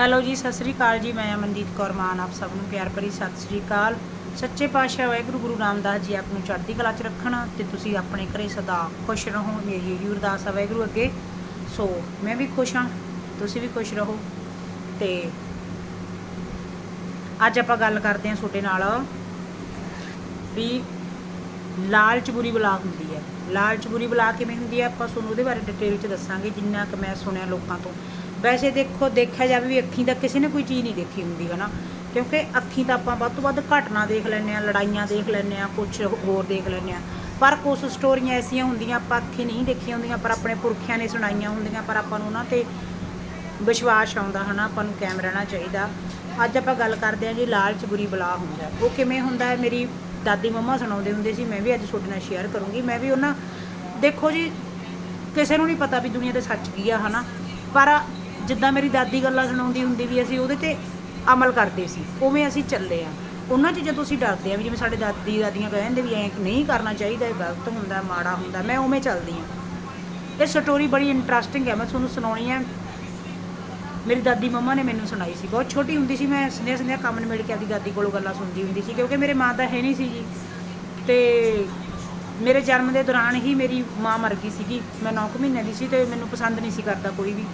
Hello ਜੀ, ਸਤਿ ਸ੍ਰੀ ਅਕਾਲ ਜੀ। ਮੈਂ ਅਮਨਦੀਪ ਕੌਰ ਮਾਨ, ਆਪ ਸਭ ਨੂੰ ਪਿਆਰ ਭਰੀ ਸਤਿ ਸ੍ਰੀ ਅਕਾਲ। ਸੱਚੇ ਪਾਤਸ਼ਾਹ ਵਾਹਿਗੁਰੂ ਗੁਰੂ ਰਾਮਦਾਸ ਜੀ ਆਪ ਨੂੰ ਚੜ੍ਹਦੀ ਕਲਾ 'ਚ ਰੱਖਣ ਤੇ ਤੁਸੀਂ ਆਪਣੇ ਘਰੇ ਸਦਾ ਖੁਸ਼ ਰਹੋ। ਮੇਰੀ ਇਹੀ ਅਰਦਾਸ ਹੈ ਵਾਹਿਗੁਰੂ ਅੱਗੇ। ਸੋ, ਮੈਂ ਵੀ ਖੁਸ਼ ਹਾਂ, ਤੁਸੀਂ ਵੀ ਖੁਸ਼ ਰਹੋ। ਤੇ ਅੱਜ ਆਪਾਂ ਗੱਲ ਕਰਦੇ ਹਾਂ ਤੁਹਾਡੇ ਨਾਲ ਵੀ ਲਾਲਚ ਬੁਰੀ ਬਲਾ ਹੁੰਦੀ ਹੈ। ਲਾਲਚ ਬੁਰੀ ਬਲਾ ਕਿਵੇਂ ਹੁੰਦੀ ਹੈ? ਆਪਾਂ ਤੁਹਾਨੂੰ ਉਹਦੇ ਬਾਰੇ ਡਿਟੇਲ 'ਚ ਦੱਸਾਂਗੇ, ਜਿੰਨਾ ਕਿ ਮੈਂ ਸੁਣਿਆ ਲੋਕਾਂ ਤੋਂ। ਵੈਸੇ ਦੇਖੋ, ਦੇਖਿਆ ਜਾਵੇ ਵੀ ਅੱਖੀਂ ਤਾਂ ਕਿਸੇ ਨੇ ਕੋਈ ਚੀਜ਼ ਨਹੀਂ ਦੇਖੀ ਹੁੰਦੀ ਹੈ ਨਾ ਕਿਉਂਕਿ ਅੱਖੀਂ ਤਾਂ ਆਪਾਂ ਵੱਧ ਤੋਂ ਵੱਧ ਘਟਨਾ ਦੇਖ ਲੈਂਦੇ ਆ ਲੜਾਈਆਂ ਦੇਖ ਲੈਂਦੇ ਆ ਕੁਝ ਹੋਰ ਦੇਖ ਲੈਂਦੇ ਆ ਪਰ ਕੁਝ ਸਟੋਰੀਆਂ ਐਸੀਆਂ ਹੁੰਦੀਆਂ, ਆਪਾਂ ਅੱਖੀਂ ਨਹੀਂ ਦੇਖੀਆਂ ਹੁੰਦੀਆਂ, ਪਰ ਆਪਣੇ ਪੁਰਖਿਆਂ ਨੇ ਸੁਣਾਈਆਂ ਹੁੰਦੀਆਂ, ਪਰ ਆਪਾਂ ਨੂੰ ਉਹਨਾਂ ਤੇ ਵਿਸ਼ਵਾਸ ਆਉਂਦਾ, ਹਨਾ? ਆਪਾਂ ਨੂੰ ਕਾਇਮ ਰਹਿਣਾ ਚਾਹੀਦਾ। ਅੱਜ ਆਪਾਂ ਗੱਲ ਕਰਦੇ ਹਾਂ ਜੀ, ਲਾਲਚ ਬੁਰੀ ਬਲਾ ਹੁੰਦਾ। ਉਹ ਕਿਵੇਂ ਹੁੰਦਾ ਹੈ? ਮੇਰੀ ਦਾਦੀ ਮੰਮਾ ਸੁਣਾਉਂਦੇ ਹੁੰਦੇ ਸੀ, ਮੈਂ ਵੀ ਅੱਜ ਤੁਹਾਡੇ ਨਾਲ ਸ਼ੇਅਰ ਕਰੂੰਗੀ। ਮੈਂ ਵੀ ਉਹਨਾਂ, ਦੇਖੋ ਜੀ, ਕਿਸੇ ਨੂੰ ਨਹੀਂ ਪਤਾ ਵੀ ਦੁਨੀਆ ਦੇ ਸੱਚ ਕੀ ਆ, ਹਨਾ? ਪਰ ਜਿੱਦਾਂ ਮੇਰੀ ਦਾਦੀ ਗੱਲਾਂ ਸੁਣਾਉਂਦੀ ਹੁੰਦੀ ਵੀ ਅਸੀਂ ਉਹਦੇ ਤੇ ਅਮਲ ਕਰਦੇ ਸੀ, ਉਵੇਂ ਅਸੀਂ ਚੱਲੇ ਆ ਉਹਨਾਂ ਚੀਜ਼ਾਂ ਤੋਂ ਅਸੀਂ ਡਰਦੇ ਆ ਵੀ ਜਿਵੇਂ ਸਾਡੇ ਦਾਦੀ ਦਾਦੀਆਂ ਕਹਿੰਦੇ ਵੀ ਐਂ ਨਹੀਂ ਕਰਨਾ ਚਾਹੀਦਾ, ਇਹ ਗਲਤ ਹੁੰਦਾ, ਮਾੜਾ ਹੁੰਦਾ, ਮੈਂ ਉਵੇਂ ਚੱਲਦੀ ਆ ਇਹ ਸਟੋਰੀ ਬੜੀ ਇੰਟਰਸਟਿੰਗ ਹੈ, ਮੈਂ ਤੁਹਾਨੂੰ ਸੁਣਾਉਣੀ ਹੈ। ਮੇਰੀ ਦਾਦੀ ਮੰਮਾ ਨੇ ਮੈਨੂੰ ਸੁਣਾਈ ਸੀ, ਬਹੁਤ ਛੋਟੀ ਹੁੰਦੀ ਸੀ ਮੈਂ ਸੰਧਿਆ ਸੰਧਿਆ ਕੰਮ ਮਿਲ ਕੇ ਆਪਦੀ ਦਾਦੀ ਕੋਲੋਂ ਗੱਲਾਂ ਸੁਣਦੀ ਹੁੰਦੀ ਸੀ, ਕਿਉਂਕਿ ਮੇਰੇ ਮਾਂ ਦਾ ਹੈ ਨਹੀਂ ਸੀ ਜੀ। ਤੇ ਮੇਰੇ ਜਨਮ ਦੇ ਦੌਰਾਨ ਹੀ ਮੇਰੀ ਮਾਂ ਮਰ ਗਈ ਸੀਗੀ, ਮੈਂ 9 ਮਹੀਨੇ ਦੀ ਸੀ ਤੇ ਮੈਨੂੰ ਪਸੰਦ ਨਹੀਂ ਸੀ ਕਰਦਾ ਕੋਈ ਵੀ।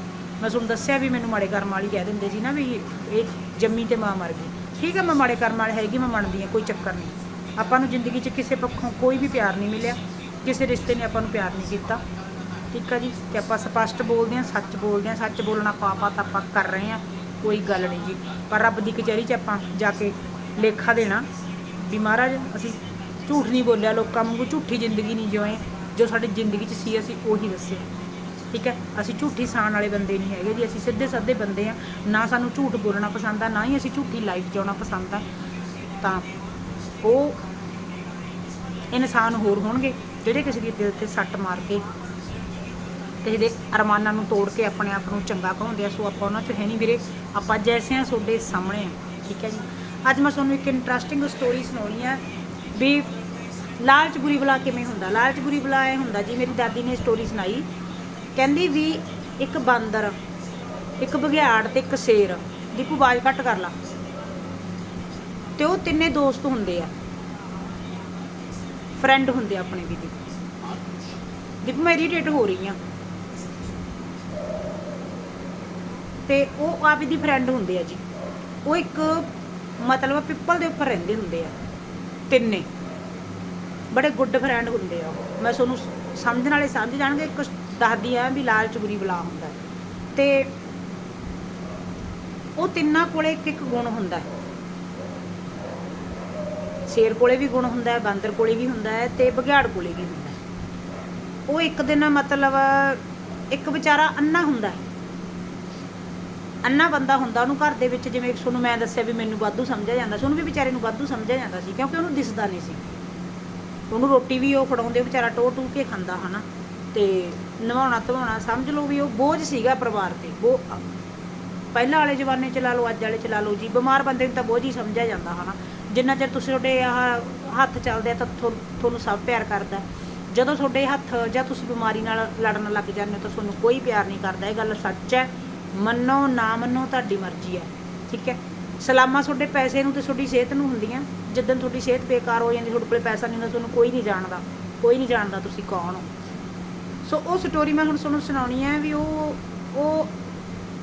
ਮੈਂ ਤੁਹਾਨੂੰ ਦੱਸਿਆ ਵੀ ਮੈਨੂੰ ਮਾੜੇ ਕਰਮ ਵਾਲੀ ਕਹਿ ਦਿੰਦੇ ਸੀ ਨਾ ਵੀ ਇਹ ਜੰਮੀ ਤੇ ਮਾਂ ਮਰ ਗਈ। ਠੀਕ ਹੈ ਮੈਂ ਮਾੜੇ ਕਰਮ ਵਾਲੀ ਹੈਗੀ, ਮੈਂ ਮੰਨਦੀ ਹਾਂ, ਕੋਈ ਚੱਕਰ ਨਹੀਂ। ਆਪਾਂ ਨੂੰ ਜ਼ਿੰਦਗੀ 'ਚ ਕਿਸੇ ਪੱਖੋਂ ਕੋਈ ਵੀ ਪਿਆਰ ਨਹੀਂ ਮਿਲਿਆ। ਕਿਸੇ ਰਿਸ਼ਤੇ ਨੇ ਆਪਾਂ ਨੂੰ ਪਿਆਰ ਨਹੀਂ ਕੀਤਾ। ਠੀਕ ਆ ਜੀ? ਤੇ ਆਪਾਂ ਸਪਸ਼ਟ ਬੋਲਦੇ ਹਾਂ, ਸੱਚ ਬੋਲਦੇ ਹਾਂ। ਸੱਚ ਬੋਲਣਾ ਪਾਪਾ ਤਾਂ ਆਪਾਂ ਕਰ ਰਹੇ ਹਾਂ, ਕੋਈ ਗੱਲ ਨਹੀਂ ਜੀ। ਪਰ ਰੱਬ ਦੀ ਕਚਹਿਰੀ 'ਚ ਆਪਾਂ ਜਾ ਕੇ ਲੇਖਾ ਦੇਣਾ ਵੀ ਮਹਾਰਾਜ, ਅਸੀਂ ਝੂਠ ਨਹੀਂ ਬੋਲਿਆ, ਲੋਕਾਂ ਵਾਂਗੂ ਝੂਠੀ ਜ਼ਿੰਦਗੀ ਨਹੀਂ ਜਿਉਏ ਜੋ ਸਾਡੀ ਜ਼ਿੰਦਗੀ 'ਚ ਸੀ, ਅਸੀਂ ਉਹੀ ਦੱਸਿਆ। ਠੀਕ ਹੈ? ਅਸੀਂ ਝੂਠੀ ਸਾਣ ਵਾਲੇ ਬੰਦੇ ਨਹੀਂ ਹੈਗੇ ਜੀ, ਅਸੀਂ ਸਿੱਧੇ ਸਾਦੇ ਬੰਦੇ ਆ ਨਾ ਸਾਨੂੰ ਝੂਠ ਬੋਲਣਾ ਪਸੰਦ ਆ, ਨਾ ਹੀ ਅਸੀਂ ਝੂਠੀ ਲਾਈਫ ਜਿਉਣਾ ਪਸੰਦ ਆ। ਤਾਂ ਉਹ ਇਨਸਾਨ ਹੋਰ ਹੋਣਗੇ, ਜਿਹੜੇ ਕਿਸੇ ਦੇ ਦਿਲ ਤੇ ਸੱਟ ਮਾਰ ਕੇ ਕਿਸੇ ਦੇ ਅਰਮਾਨਾਂ ਨੂੰ ਤੋੜ ਕੇ ਆਪਣੇ ਆਪ ਨੂੰ ਚੰਗਾ ਕਹਾਉਂਦੇ ਆ, ਸੋ ਆਪਾਂ ਉਹਨਾਂ 'ਚ ਹੈ ਨਹੀਂ ਵੀਰੇ। ਆਪਾਂ ਜੈਸੇ ਆ ਤੁਹਾਡੇ ਸਾਹਮਣੇ ਆ ਠੀਕ ਹੈ ਜੀ? ਅੱਜ ਮੈਂ ਤੁਹਾਨੂੰ ਇੱਕ ਇੰਟਰਸਟਿੰਗ ਸਟੋਰੀ ਸੁਣਾਉਣੀ ਆ ਵੀ ਲਾਲਚ ਬੁਰੀ ਬਲਾ ਕਿਵੇਂ ਹੁੰਦਾ? ਲਾਲਚ ਬੁਰੀ ਬਲਾ ਇਹ ਹੁੰਦਾ ਜੀ, ਮੇਰੀ ਦਾਦੀ ਨੇ ਸਟੋਰੀ ਸੁਣਾਈ ਕਹਿੰਦੀ ਵੀ ਇੱਕ ਬਾਂਦਰ, ਇੱਕ ਬਘਿਆੜ ਤੇ ਇੱਕ ਸ਼ੇਰ, ਦੀਪੂ ਬਾਜ ਘੱਟ ਕਰ ਲਾ। ਤੇ ਉਹ ਤਿੰਨੇ ਦੋਸਤ ਹੁੰਦੇ ਆ। ਫਰੈਂਡ ਹੁੰਦੇ ਆ ਆਪਣੇ ਵੀ ਦੀ ਦੀਪੂ, ਮੈਂ ਇਰੀਟੇਟ ਹੋ ਰਹੀ ਆ। ਤੇ ਉਹ ਆਪ ਦੀ ਫਰੈਂਡ ਹੁੰਦੇ ਆ ਜੀ। ਉਹ ਇੱਕ ਮਤਲਬ ਪਿੱਪਲ ਦੇ ਉੱਪਰ ਰਹਿੰਦੇ ਹੁੰਦੇ ਆ। ਤਿੰਨੇ। ਬੜੇ ਗੁੱਡ ਫਰੈਂਡ ਹੁੰਦੇ ਆ ਉਹ। ਮੈਂ ਤੁਹਾਨੂੰ ਸ- ਸਮਝਣ ਵਾਲੇ ਸਮਝ ਜਾਣਗੇ, ਇੱਕ ਦੱਸਦੀ ਆ ਵੀ ਲਾਲਚ ਬੁਰੀ ਬਲਾ ਹੁੰਦਾ ਤੇ ਉਹ ਤਿੰਨਾਂ ਕੋਲੇ ਇੱਕ ਇੱਕ ਗੁਣ ਹੁੰਦਾ ਹੈ। ਸ਼ੇਰ ਕੋਲੇ ਵੀ ਗੁਣ ਹੁੰਦਾ ਹੈ, ਬਾਂਦਰ ਕੋਲੇ ਵੀ ਹੁੰਦਾ ਹੈ ਤੇ ਬਗਿਆੜ ਕੋਲੇ ਵੀ ਹੁੰਦਾ ਹੈ। ਉਹ ਇੱਕ ਦਿਨ ਮਤਲਬ ਇੱਕ ਵਿਚਾਰਾ ਅੰਨਾ ਹੁੰਦਾ ਹੈ। ਅੰਨਾ ਬੰਦਾ ਹੁੰਦਾ, ਉਹਨੂੰ ਘਰ ਦੇ ਵਿੱਚ ਜਿਵੇਂ ਤੁਹਾਨੂੰ ਮੈਂ ਦੱਸਿਆ ਵੀ ਮੈਨੂੰ ਵਾਧੂ ਸਮਝਿਆ ਜਾਂਦਾ ਸੀ, ਉਹਨੂੰ ਵੀ ਵਿਚਾਰੇ ਨੂੰ ਵਾਧੂ ਸਮਝਿਆ ਜਾਂਦਾ ਸੀ ਕਿਉਂਕਿ ਉਹਨੂੰ ਦਿਸਦਾ ਨਹੀਂ ਸੀ। ਉਹਨੂੰ ਰੋਟੀ ਵੀ ਉਹ ਫੜਾਉਂਦੇ ਵਿਚਾਰਾ ਟੋ ਟੂ ਕੇ ਖਾਂਦਾ, ਹਨਾ? ਤੇ ਨਵਾਉਣਾ ਧਵਾਉਣਾ ਸਮਝ ਲਓ ਵੀ ਉਹ ਬੋਝ ਸੀਗਾ ਪਰਿਵਾਰ ਤੇ। ਉਹ ਪਹਿਲਾਂ ਵਾਲੇ ਜ਼ਮਾਨੇ ਚ ਲਾ ਲਓ, ਅੱਜ ਵਾਲੇ ਚ ਲਾ ਲਓ ਜੀ। ਬਿਮਾਰ ਬੰਦੇ ਨੂੰ ਤਾਂ ਬੋਝ ਹੀ ਸਮਝਿਆ ਜਾਂਦਾ ਹਨਾ। ਜਿੰਨਾ ਚਿਰ ਤੁਸੀਂ ਤੁਹਾਡੇ ਆਹ ਹੱਥ ਚੱਲਦੇ ਆ ਤਾਂ ਤੁਹਾਨੂੰ ਸਭ ਪਿਆਰ ਕਰਦਾ। ਜਦੋਂ ਤੁਹਾਡੇ ਹੱਥ ਜਾਂ ਤੁਸੀਂ ਬਿਮਾਰੀ ਨਾਲ ਲੜਨ ਲੱਗ ਜਾਂਦੇ ਹੋ ਤਾਂ ਤੁਹਾਨੂੰ ਕੋਈ ਪਿਆਰ ਨਹੀਂ ਕਰਦਾ। ਇਹ ਗੱਲ ਸੱਚ ਹੈ। ਮੰਨੋ, ਨਾ ਮੰਨੋ, ਤੁਹਾਡੀ ਮਰਜ਼ੀ ਹੈ। ਠੀਕ ਹੈ? ਸਲਾਮਾਂ ਤੁਹਾਡੇ ਪੈਸੇ ਨੂੰ ਤੇ ਤੁਹਾਡੀ ਸਿਹਤ ਨੂੰ ਹੁੰਦੀਆਂ। ਜਿੱਦਣ ਤੁਹਾਡੀ ਸਿਹਤ ਬੇਕਾਰ ਹੋ ਜਾਂਦੀ, ਤੁਹਾਡੇ ਕੋਲ ਪੈਸਾ ਨਹੀਂ ਹੁੰਦਾ, ਤੁਹਾਨੂੰ ਕੋਈ ਨਹੀਂ ਜਾਣਦਾ। ਕੋਈ ਨਹੀਂ ਜਾਣਦਾ ਤੁਸੀਂ ਕੌਣ ਹੋ। ਸੋ ਉਹ ਸਟੋਰੀ ਮੈਂ ਹੁਣ ਤੁਹਾਨੂੰ ਸੁਣਾਉਣੀ ਹੈ ਵੀ ਉਹ ਉਹ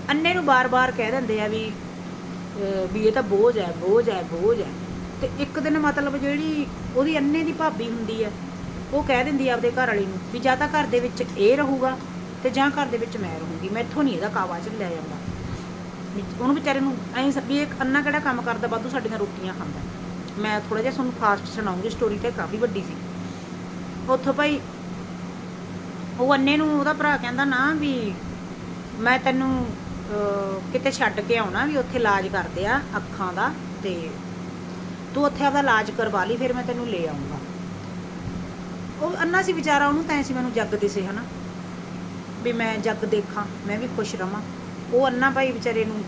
ਅੰਨੇ ਨੂੰ ਬਾਰ-ਬਾਰ ਕਹਿ ਦਿੰਦੇ ਆ ਵੀ ਵੀ ਇਹ ਤਾਂ ਬੋਝ ਹੈ ਬੋਝ ਹੈ ਬੋਝ ਹੈ। ਤੇ ਇੱਕ ਦਿਨ ਮਤਲਬ ਜਿਹੜੀ ਉਹਦੀ ਅੰਨੇ ਦੀ ਭਾਬੀ ਹੁੰਦੀ ਹੈ, ਉਹ ਕਹਿ ਦਿੰਦੀ ਆਪਦੇ ਘਰ ਵਾਲੀ ਨੂੰ ਵੀ ਜਾਂ ਤਾਂ ਘਰ ਦੇ ਵਿੱਚ ਇਹ ਰਹੂਗਾ ਤੇ ਜਾਂ ਘਰ ਦੇ ਵਿੱਚ ਮੈਂ ਰਹੂੰਗੀ ਮੈਥੋਂ ਨਹੀਂ ਇਹਦਾ ਕਾਵਾ ਚੱਲਿਆ ਜਾਂਦਾ ਉਹਨੂੰ ਵਿਚਾਰੇ ਨੂੰ ਐਂ ਵੀ ਇੱਕ ਅੰਨਾ ਕਿਹੜਾ ਕੰਮ ਕਰਦਾ, ਵਾਧੂ ਸਾਡੀਆਂ ਰੋਟੀਆਂ ਖਾਂਦਾ। ਮੈਂ ਥੋੜਾ ਜਿਹਾ ਤੁਹਾਨੂੰ ਫਾਸਟ ਸੁਣਾਉਂਗੀ ਸਟੋਰੀ ਤੇ ਕਾਫੀ ਵੱਡੀ ਸੀ। ਉੱਥੋਂ ਭਾਈ ਉਹ ਅੰਨੇ ਨੂੰ ਉਹਦਾ ਭਰਾ ਕਹਿੰਦਾ ਨਾ ਵੀ ਮੈਂ ਤੈਨੂੰ ਕਿਤੇ ਛੱਡ ਕੇ ਆਉਣਾ ਵੀ ਉੱਥੇ ਇਲਾਜ ਕਰਦੇ ਆ ਅੱਖਾਂ ਦਾ ਤੇ ਤੂੰ ਉੱਥੇ ਆਪਦਾ ਇਲਾਜ ਕਰਵਾ ਲਈ, ਫਿਰ ਮੈਂ ਤੈਨੂੰ ਲੈ ਆਉਂਗਾ ਉਹ ਅੰਨਾ ਸੀ ਵਿਚਾਰਾ, ਉਹਨੂੰ ਤਾਂ ਸੀ ਮੈਨੂੰ ਜੱਗ ਦਿਸੇ ਹਨਾ? ਵੀ ਮੈਂ ਜੱਗ ਦੇਖਾਂ, ਮੈਂ ਵੀ ਖੁਸ਼ ਰਵਾਂ। ਉਹ ਅੰਨਾ ਭਾਈ ਵਿਚਾਰੇ ਨੂੰ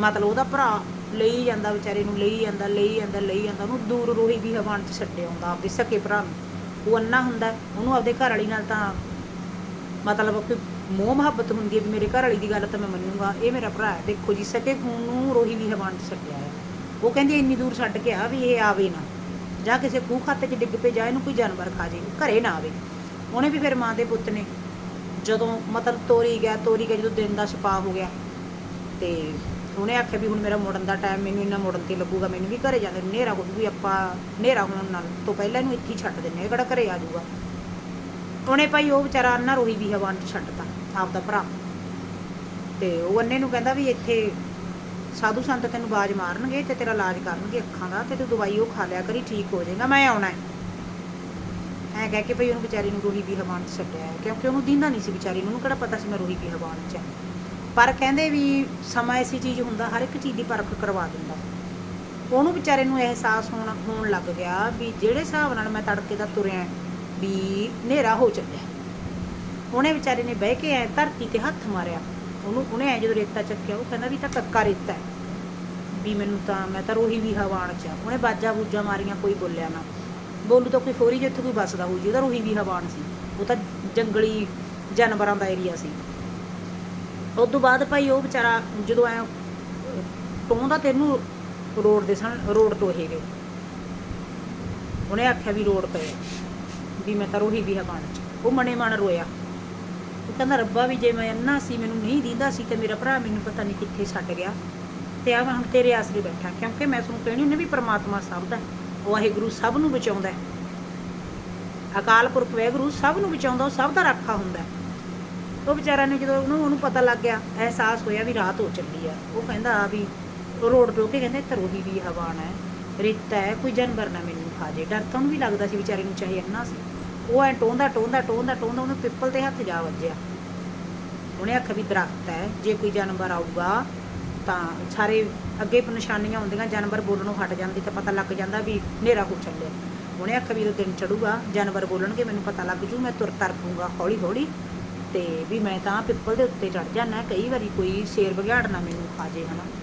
ਮਤਲਬ ਉਹਦਾ ਭਰਾ ਲਈ ਜਾਂਦਾ, ਵਿਚਾਰੇ ਨੂੰ ਲਈ ਜਾਂਦਾ ਲਈ ਜਾਂਦਾ ਲਈ ਜਾਂਦਾ, ਉਹਨੂੰ ਦੂਰ ਰੋਹੀ ਵੀ ਹਵਾਨ ਚ ਛੱਡੇ ਆਉਂਦਾ ਆਪਦੇ ਸਕੇ ਭਰਾ ਨੂੰ। ਉਹ ਅੰਨਾ ਹੁੰਦਾ, ਉਹਨੂੰ ਆਪਦੇ ਘਰ ਵਾਲੀ ਨਾਲ ਤਾਂ ਮਤਲਬ ਕਿ ਮੋਹ ਮੁਹੱਬਤ ਹੁੰਦੀ ਹੈ ਵੀ ਮੇਰੇ ਘਰ ਵਾਲੀ ਦੀ ਗੱਲ ਤਾਂ ਮੈਂ ਮੰਨੂਗਾ। ਇਹ ਮੇਰਾ ਭਰਾ ਹੈ। ਦੇਖੋ ਜੀ, ਸਕੇ ਖੂਨ ਨੂੰ ਰੋਹੀ ਵੀ ਹਵਾਨ ਚ ਛੱਡਿਆ ਹੈ। ਉਹ ਕਹਿੰਦੀ ਇੰਨੀ ਦੂਰ ਛੱਡ ਕੇ ਆ ਵੀ ਇਹ ਆਵੇ ਨਾ। ਜਾਂ ਕਿਸੇ ਖੂਹ ਖਾਤੇ 'ਚ ਡਿੱਗ ਪਏ, ਜਾਂ ਇਹਨੂੰ ਕੋਈ ਜਾਨਵਰ ਖਾ ਜੇ, ਘਰੇ ਨਾ ਆਵੇ। ਉਹਨੇ ਵੀ ਫਿਰ ਮਾਂ ਦੇ ਪੁੱਤ ਨੇ ਜਦੋਂ ਮਤਲਬ ਤੋਰੀ ਗਿਆ ਤੋਰੀ ਗਿਆ, ਜਦੋਂ ਦਿਨ ਦਾ ਛਪਾ ਹੋ ਗਿਆ, ਤੇ ਉਹਨੇ ਆਖਿਆ ਵੀ ਹੁਣ ਮੇਰਾ ਮੁੜਨ ਦਾ ਟਾਈਮ ਮੈਨੂੰ ਇੰਨਾ ਮੁੜਨ ਤੇ ਲੱਗੂਗਾ, ਮੈਨੂੰ ਵੀ ਘਰੇ ਜਾਂਦੇ ਹਨੇਰਾ ਹੋ ਵੀ ਆਪਾਂ ਹਨੇਰਾ ਹੋਣ ਨਾਲ ਤੋਂ ਪਹਿਲਾਂ ਇਹਨੂੰ ਇੱਥੇ ਹੀ ਛੱਡ ਦਿੰਨੇ ਇਹ ਕਿਹੜਾ ਘਰੇ ਆ ਜਾਊਗਾ। ਉਹਨੇ ਭਾਈ ਉਹ ਵਿਚਾਰਾ ਅੰਨਾ ਰੋਹੀ ਵੀ ਹਵਾਨ ਚ ਛੱਡਤਾ, ਆਪਦਾ ਭਰਾ। ਤੇ ਉਹ ਅੰਨੇ ਨੂੰ ਕਹਿੰਦਾ ਵੀ ਇੱਥੇ ਸਾਧੂ ਸੰਤ ਤੈਨੂੰ ਬਾਜ ਮਾਰਨਗੇ ਤੇ ਤੇਰਾ ਇਲਾਜ ਕਰਨਗੇ ਅੱਖਾਂ ਦਾ ਤੇ ਤੂੰ ਦਵਾਈ ਉਹ ਖਾ ਲਿਆ ਕਰੀ, ਠੀਕ ਹੋ ਜਾਏਗਾ, ਮੈਂ ਆਉਣਾ ਹੈ। ਐ ਕਹਿ ਕੇ ਭਈ ਉਹਨੂੰ ਵਿਚਾਰੀ ਨੂੰ ਰੋਹੀ ਵੀ ਹਵਾਨ ਚ ਛੱਡਿਆ ਕਿਉਂਕਿ ਉਹਨੂੰ ਦਿੰਦਾ ਨਹੀਂ ਸੀ ਵਿਚਾਰੀ ਨੂੰ, ਉਹਨੂੰ ਕਿਹੜਾ ਪਤਾ ਸੀ ਮੈਂ ਰੋਹੀ ਵੀ ਹਵਾਨ ਚ ਹਾਂ ਪਰ ਕਹਿੰਦੇ ਵੀ ਸਮਾਂ ਐਸੀ ਚੀਜ਼ ਹੁੰਦਾ, ਹਰ ਇੱਕ ਚੀਜ਼ ਦੀ ਪਰਖ ਕਰਵਾ ਦਿੰਦਾ। ਉਹਨੂੰ ਵਿਚਾਰੇ ਨੂੰ ਅਹਿਸਾਸ ਹੋਣ ਹੋਣ ਲੱਗ ਗਿਆ ਵੀ ਜਿਹੜੇ ਹਿਸਾਬ ਨਾਲ ਮੈਂ ਤੜਕੇ ਦਾ ਤੁਰਿਆ ਵੀ ਹਨੇਰਾ ਹੋ ਚੱਲਿਆ। ਉਹਨੇ ਵਿਚਾਰੇ ਨੇ ਬਹਿ ਕੇ ਐ ਧਰਤੀ ਤੇ ਹੱਥ ਮਾਰਿਆ। ਉਹਨੂੰ, ਉਹਨੇ ਐ ਜਦੋਂ ਰੇਤਾ ਚੱਕਿਆ, ਉਹ ਕਹਿੰਦਾ ਵੀ ਤਾਂ ਕੱਕਾ ਰੇਤਾ ਹੈ। ਵੀ ਮੈਨੂੰ ਤਾਂ, ਮੈਂ ਤਾਂ ਰੋਹੀ ਵੀ ਹਵਾਨ ਚ ਉਹਨੇ ਬਾਜਾ ਬੂਜਾ ਮਾਰੀਆਂ, ਕੋਈ ਬੋਲਿਆ ਨਾ। ਬੋਲੂ ਤਾਂ ਕੋਈ ਫੋਰੀ ਜਿੱਥੇ ਕੋਈ ਵੱਸਦਾ ਹੋਊ ਜੀ, ਉਹਦਾ ਰੋਹੀ ਵੀ ਹਵਾਨ ਸੀ। ਉਹ ਤਾਂ ਜੰਗਲੀ ਜਾਨਵਰਾਂ ਦਾ ਏਰੀਆ ਸੀ। ਉਸ ਤੋਂ ਬਾਅਦ ਭਾਈ ਉਹ ਵਿਚਾਰਾ ਜਦੋਂ ਐ ਟੋਂਦਾ ਤੈਨੂੰ ਰੋਡ ਦੇ ਸਨ ਰੋਡ ਤੋਂ ਇਹ ਗਏ। ਉਹਨੇ ਆਖਿਆ ਵੀ ਰੋਡ ਪਏ ਵੀ ਮੈਂ ਤਾਂ ਰੋਹੀ ਵੀ ਹਵਾਨ ਚ। ਉਹ ਮਨੇ ਮਨ ਰੋਇਆ। ਉਹ ਕਹਿੰਦਾ, ਰੱਬਾ ਵੀ ਜੇ ਮੈਂ ਅੰਨਾ ਸੀ, ਮੈਨੂੰ ਨਹੀਂ ਦਿੰਦਾ ਸੀ ਤੇ ਮੇਰਾ ਭਰਾ ਮੈਨੂੰ ਪਤਾ ਨਹੀਂ ਕਿੱਥੇ ਛੱਡ ਗਿਆ। ਤੇ ਆ ਮੈਂ ਹੁਣ ਤੇਰੇ ਆਸਰੇ ਬੈਠਾ, ਕਿਉਂਕਿ ਮੈਂ ਤੁਹਾਨੂੰ ਕਹਿਣੀ ਉਹਨੇ ਵੀ ਪ੍ਰਮਾਤਮਾ ਸਭ ਦਾ ਵਾਹਿਗੁਰੂ ਸਭ ਨੂੰ ਬਚਾਉਂਦਾ ਅਕਾਲ ਪੁਰਖ ਵਾਹਿਗੁਰੂ ਸਭ ਨੂੰ ਬਚਾਉਂਦਾ, ਉਹ ਸਭ ਦਾ ਰਾਖਾ ਹੁੰਦਾ ਉਹ ਵਿਚਾਰਾ ਨੇ ਜਦੋਂ ਉਹਨੂੰ ਉਹਨੂੰ ਪਤਾ ਲੱਗ ਗਿਆ, ਅਹਿਸਾਸ ਹੋਇਆ ਵੀ ਰਾਤ ਹੋ ਚੱਲੀ ਆ। ਉਹ ਕਹਿੰਦਾ ਵੀ ਉਹ ਰੋਡ ਤੋਂ ਕੇ ਕਹਿੰਦੇ ਤਰੋਹੀ ਵੀ ਹਵਾਨ ਹੈ ਰੇਤਾ ਹੈ, ਕੋਈ ਜਾਨਵਰ ਨਾ ਮੈਨੂੰ ਖਾ ਜੇ ਡਰ ਤਾਂ ਉਹਨੂੰ ਵੀ ਲੱਗਦਾ ਸੀ ਵਿਚਾਰੇ ਨੂੰ ਚਾਹੇ ਅੰਨਾ ਸੀ। ਉਹ ਐ ਟੋਂਦਾ ਟੋਂਦਾ ਟੋਂਦਾ ਟੋਂਦਾ, ਉਹਨੂੰ ਪਿੱਪਲ ਤੇ ਹੱਥ ਜਾ ਵੱਜਿਆ। ਉਹਨੇ ਆਖਿਆ ਵੀ ਦਰਖਤ ਹੈ, ਜੇ ਕੋਈ ਜਾਨਵਰ ਆਊਗਾ ਤਾਂ ਸਾਰੇ ਅੱਗੇ ਨਿਸ਼ਾਨੀਆਂ ਹੁੰਦੀਆਂ, ਜਾਨਵਰ ਬੋਲਣੋਂ ਹਟ ਜਾਂਦੇ ਤਾਂ ਪਤਾ ਲੱਗ ਜਾਂਦਾ ਵੀ ਹਨੇਰਾ ਹੋ ਚੱਲਿਆ। ਉਹਨੇ ਆਖਿਆ ਵੀ ਜਦੋਂ ਦਿਨ ਚੜੂਗਾ, ਜਾਨਵਰ ਬੋਲਣਗੇ, ਮੈਨੂੰ ਪਤਾ ਲੱਗ ਜੂ, ਮੈਂ ਤੁਰ ਤਰ ਪੂੰਗਾ ਹੌਲੀ ਹੌਲੀ ਤੇ ਵੀ ਮੈਂ ਤਾਂ ਪਿੱਪਲ ਦੇ ਉੱਤੇ ਚੜ ਜਾਣਾ ਕਈ ਵਾਰੀ ਕੋਈ ਸ਼ੇਰ ਬਘਿਆੜ ਨਾ ਮੈਨੂੰ ਖਾ ਜੇ, ਹਨਾ।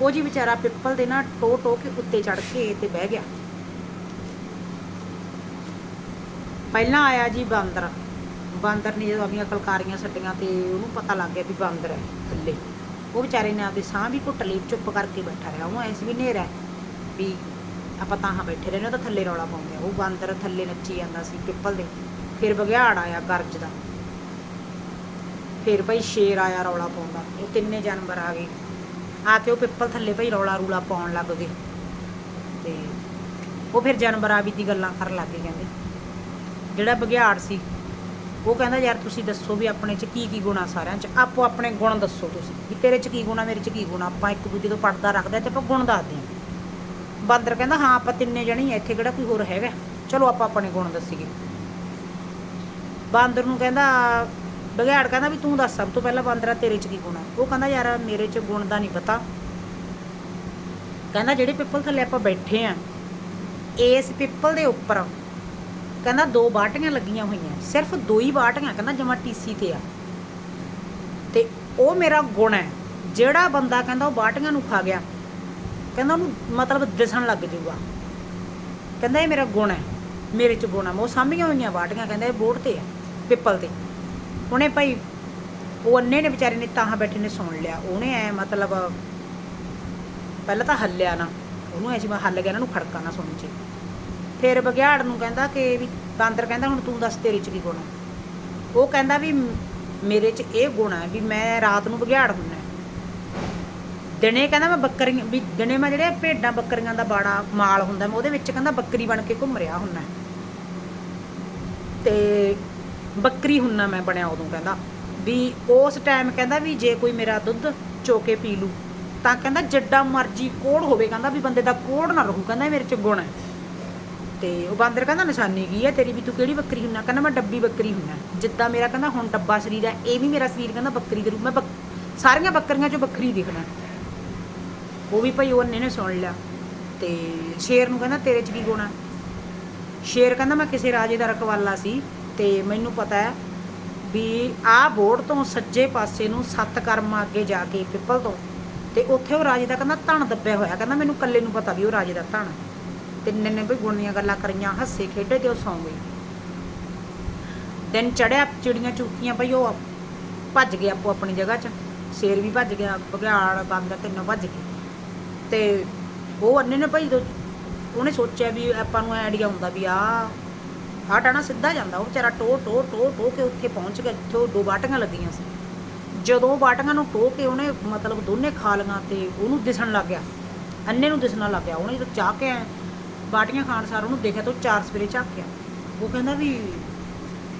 ਉਹ ਜੀ ਵਿਚਾਰਾ ਪਿੱਪਲ ਦੇ ਨਾ ਟੋ ਟੋ ਕੇ ਉੱਤੇ ਚੜ ਕੇ ਤੇ ਬਹਿ ਗਿਆ। ਪਹਿਲਾਂ ਆਇਆ ਜੀ ਬਾਂਦਰ। ਬਾਂਦਰ ਨੇ ਜਦੋਂ ਆਪਣੀਆਂ ਕਲਕਾਰੀਆਂ ਛੱਡੀਆਂ ਤੇ ਉਹਨੂੰ ਪਤਾ ਲੱਗ ਗਿਆ ਵੀ ਬਾਂਦਰ ਹੈ ਥੱਲੇ। ਉਹ ਵਿਚਾਰੇ ਨੇ ਆਪਦੇ ਸਾਹ ਵੀ ਘੁੱਟ ਲਈ ਚੁੱਪ ਕਰਕੇ ਬੈਠਾ ਰਿਹਾ। ਉਹ ਐਸ ਵੀ ਹਨੇਰਾ ਵੀ ਆਪਾਂ ਤਾਂ ਹਾਂ ਬੈਠੇ ਰਹਿੰਦੇ ਉਹ ਤਾਂ ਥੱਲੇ ਰੌਲਾ ਪਾਉਂਦੇ ਆ ਉਹ ਬਾਂਦਰ ਥੱਲੇ ਨੱਚੀ ਜਾਂਦਾ ਸੀ ਪਿੱਪਲ ਦੇ। ਫਿਰ ਬਘਿਆੜ ਆਇਆ ਗਰਜ ਦਾ। ਫਿਰ ਭਾਈ ਸ਼ੇਰ ਆਇਆ ਰੌਲਾ ਪਾਉਂਦਾ। ਇਹ ਤਿੰਨੇ ਜਾਨਵਰ ਆ ਗਏ। ਆ ਕੇ ਉਹ ਪਿੱਪਲ ਥੱਲੇ ਭਾਈ ਰੌਲਾ ਰੂਲਾ ਪਾਉਣ ਲੱਗ ਗਏ। ਤੇ ਉਹ ਫਿਰ ਜਾਨਵਰਾਂ ਵੀ ਦੀ ਗੱਲਾਂ ਕਰਨ ਲੱਗ ਗਏ ਕਹਿੰਦੇ। ਜਿਹੜਾ ਬਘਿਆੜ ਸੀ, ਉਹ ਕਹਿੰਦਾ ਯਾਰ ਤੁਸੀਂ ਦੱਸੋ ਵੀ ਆਪਣੇ ਚ ਕੀ ਕੀ ਗੁਣਾ ਸਾਰਿਆਂ ਚ, ਆਪੋ ਆਪਣੇ ਗੁਣ ਦੱਸੋ ਤੁਸੀਂ, ਵੀ ਤੇਰੇ ਚ ਕੀ ਗੁਣਾ ਮੇਰੇ ਚ ਕੀ ਗੁਣਾ ਆਪਾਂ ਇੱਕ ਦੂਜੇ ਤੋਂ ਪੜਦਾ ਰੱਖਦੇ ਤੇ ਆਪਾਂ ਗੁਣ ਦੱਸਦੇ ਹਾਂ ਬਾਂਦਰ ਕਹਿੰਦਾ, ਹਾਂ ਆਪਾਂ ਤਿੰਨੇ ਜਣੇ ਇੱਥੇ ਕਿਹੜਾ ਕੋਈ ਹੋਰ ਹੈਗਾ? ਚਲੋ ਆਪਾਂ ਆਪਣੇ ਗੁਣ ਦੱਸੀਏ। ਬਾਂਦਰ ਨੂੰ ਕਹਿੰਦਾ ਬਘਿਆੜ ਕਹਿੰਦਾ ਵੀ ਤੂੰ ਦੱਸ, ਸਭ ਤੋਂ ਪਹਿਲਾਂ ਬਾਂਦਰਾ ਤੇਰੇ ਚ ਕੀ ਗੁਣ ਹੈ ਉਹ ਕਹਿੰਦਾ, ਯਾਰ, ਮੇਰੇ ਚ ਗੁਣ ਦਾ ਨਹੀਂ ਪਤਾ। ਕਹਿੰਦਾ, ਜਿਹੜੇ ਪਿੱਪਲ ਥੱਲੇ ਆਪਾਂ ਬੈਠੇ ਆ, ਇਸ ਪਿੱਪਲ ਦੇ ਉੱਪਰ ਕਹਿੰਦਾ ਦੋ ਬਾਟੀਆਂ ਲੱਗੀਆਂ ਹੋਈਆਂ, ਸਿਰਫ ਦੋ ਹੀ ਬਾਟੀਆਂ, ਕਹਿੰਦਾ ਜਮਾ ਟੀਸੀ ਤੇ ਆ। ਤੇ ਉਹ ਮੇਰਾ ਗੁਣ ਹੈ। ਜਿਹੜਾ ਬੰਦਾ ਕਹਿੰਦਾ ਉਹ ਬਾਟੀਆਂ ਨੂੰ ਖਾ ਗਿਆ, ਕਹਿੰਦਾ ਉਹਨੂੰ ਮਤਲਬ ਦਿਸਣ ਲੱਗ ਜਾਊਗਾ। ਕਹਿੰਦਾ ਇਹ ਮੇਰਾ ਗੁਣ ਹੈ, ਮੇਰੇ ਚ ਗੁਣ ਆ। ਮੈਂ ਉਹ ਸਾਂਭੀਆਂ ਹੋਈਆਂ ਬਾਟੀਆਂ, ਕਹਿੰਦਾ ਇਹ ਬੋਟ ਤੇ ਆ, ਪਿੱਪਲ ਤੇ। ਉਹਨੇ ਭਾਈ, ਉਹ ਅੰਨੇ ਨੇ ਵਿਚਾਰੇ ਨੇ ਤਾਂ ਬੈਠੇ ਨੇ ਸੁਣ ਲਿਆ। ਉਹਨੇ ਐ ਮਤਲਬ ਪਹਿਲਾਂ ਤਾਂ ਹੱਲਿਆ ਨਾ, ਉਹਨੂੰ ਐਸੀ ਮੈਂ ਹੱਲ ਗਿਆ ਨਾ ਨੂੰ ਖੜਕਾ ਨਾ ਸੁਣ ਚ। ਫਿਰ ਬਘਿਆੜ ਨੂੰ ਕਹਿੰਦਾ ਕਿ ਵੀ ਬਾਂਦਰ ਕਹਿੰਦਾ, ਹੁਣ ਤੂੰ ਦੱਸ ਤੇਰੇ ਚ ਕੀ ਗੁਣ ਉਹ ਕਹਿੰਦਾ ਵੀ ਮੇਰੇ ਚ ਇਹ ਗੁਣ ਹੈ ਵੀ ਮੈਂ ਰਾਤ ਨੂੰ ਬਘਿਆੜ ਹੁੰਨਾ ਦਿਨੇ ਕਹਿੰਦਾ ਮੈਂ ਬੱਕਰੀਆਂ, ਵੀ ਦਿਨੇ ਮੈਂ ਜਿਹੜੇ ਭੇਡਾਂ ਬੱਕਰੀਆਂ ਦਾ ਬਾੜਾ ਮਾਲ ਹੁੰਦਾ, ਮੈਂ ਉਹਦੇ ਵਿੱਚ ਕਹਿੰਦਾ ਬੱਕਰੀ ਬਣ ਕੇ ਘੁੰਮ ਰਿਹਾ ਹੁੰਨਾ ਤੇ ਬੱਕਰੀ ਹੁੰਨਾ ਮੈਂ ਬਣਿਆ ਉਦੋਂ ਕਹਿੰਦਾ। ਵੀ ਉਸ ਟਾਈਮ ਕਹਿੰਦਾ ਵੀ ਜੇ ਕੋਈ ਮੇਰਾ ਦੁੱਧ ਚੋ ਕੇ ਪੀ ਲੂ, ਤਾਂ ਕਹਿੰਦਾ ਜਿੱਡਾ ਮਰਜ਼ੀ ਕੋੜ ਹੋਵੇ, ਕਹਿੰਦਾ ਵੀ ਬੰਦੇ ਦਾ ਕੋੜ ਨਾ ਰਹੂ, ਕਹਿੰਦਾ ਮੇਰੇ ਚ ਗੁਣ ਹੈ। ਤੇ ਉਹ ਬਾਂਦਰ ਕਹਿੰਦਾ, ਨਿਸ਼ਾਨੀ ਕੀ ਹੈ ਤੇਰੀ ਵੀ ਤੂੰ ਕਿਹੜੀ ਬੱਕਰੀ ਹੁੰਨਾ? ਕਹਿੰਦਾ ਮੈਂ ਡੱਬੀ ਬੱਕਰੀ ਹੁੰਨਾ। ਜਿੱਦਾਂ ਮੇਰਾ ਕਹਿੰਦਾ ਹੁਣ ਡੱਬਾ ਸਰੀਰ ਹੈ, ਇਹ ਵੀ ਮੇਰਾ ਸਰੀਰ ਕਹਿੰਦਾ ਬੱਕਰੀ ਦੇ ਰੂਪ, ਮੈਂ ਬੱਕ- ਸਾਰੀਆਂ ਬੱਕਰੀਆਂ ਚੋਂ ਬੱਕਰੀ ਦਿਖਣਾ ਉਹ ਵੀ ਭਾਈ ਉਹਨੇ ਨੇ ਸੁਣ ਲਿਆ। ਤੇ ਸ਼ੇਰ ਨੂੰ ਕਹਿੰਦਾ ਤੇਰੇ ਚ ਕੀ ਗੁਣ ਹੈ? ਸ਼ੇਰ ਕਹਿੰਦਾ ਮੈਂ ਕਿਸੇ ਰਾਜੇ ਦਾ ਰਖਵਾਲਾ ਸੀ। ਤੇ ਮੈਨੂੰ ਪਤਾ ਹੈ ਵੀ ਆਹ ਬੋਰਡ ਤੋਂ ਸੱਜੇ ਪਾਸੇ ਨੂੰ ਸੱਤ ਕਰਮ ਅੱਗੇ ਜਾ ਕੇ ਪਿੱਪਲ ਤੋਂ। ਤੇ ਉੱਥੇ ਉਹ ਰਾਜੇ ਦਾ ਕਹਿੰਦਾ ਧਣ ਦੱਬਿਆ ਹੋਇਆ, ਕਹਿੰਦਾ ਮੈਨੂੰ ਕੱਲੇ ਨੂੰ ਪਤਾ ਵੀ ਉਹ ਰਾਜੇ ਦਾ ਧਣ ਹੈ। ਨੇ ਵੀ ਗੁਣ ਗੱਲਾਂ ਕਰੀਆਂ, ਹੱਸੇ, ਖੇਡੇ ਤੇ ਉਹ ਸੌਂ ਗਈ। ਦਿਨ ਚੜਿਆ, ਚਿੜੀਆਂ ਚੁੱਕੀਆਂ ਭਈ ਉਹ ਭੱਜ ਗਏ ਆਪੋ ਆਪਣੀ ਜਗ੍ਹਾ 'ਚ। ਸ਼ੇਰ ਵੀ ਭੱਜ ਗਿਆ ਬਘਿਆੜ ਬੰਦ ਤਿੰਨੋਂ ਭੱਜ ਗਏ। ਤੇ ਉਹ ਅੰਨੇ ਨੇ ਭਾਈ ਦੋ- ਉਹਨੇ ਸੋਚਿਆ ਵੀ ਆਪਾਂ ਨੂੰ ਆਈਡੀਆ ਹੁੰਦਾ ਵੀ ਆ ਆਹ ਟਾਣਾ ਸਿੱਧਾ ਜਾਂਦਾ ਉਹ ਵਿਚਾਰਾ ਟੋ ਟੋ ਟੋ ਟੋ ਕੇ ਉੱਥੇ ਪਹੁੰਚ ਗਿਆ ਜਿੱਥੇ ਉਹ ਦੋ ਬਾਟੀਆਂ ਲੱਗੀਆਂ ਸੀ। ਜਦੋਂ ਬਾਟੀਆਂ ਨੂੰ ਟੋ ਕੇ ਉਹਨੇ ਮਤਲਬ ਦੋਨੇ ਖਾ ਲਈਆਂ ਤੇ ਉਹਨੂੰ ਦਿਸਣ ਲੱਗ ਗਿਆ ਅੰਨੇ ਨੂੰ ਦਿਸਣ ਲੱਗ ਗਿਆ। ਉਹਨੇ ਜਦੋਂ ਚਾਹ ਕੇ ਆਇਆ, ਬਾਟੀਆਂ ਖਾਣ ਸਾਰ ਉਹਨੂੰ ਦੇਖਿਆ ਤਾਂ ਚਾਰ ਸਵੇਰੇ ਝਾਕਿਆ ਉਹ ਕਹਿੰਦਾ ਵੀ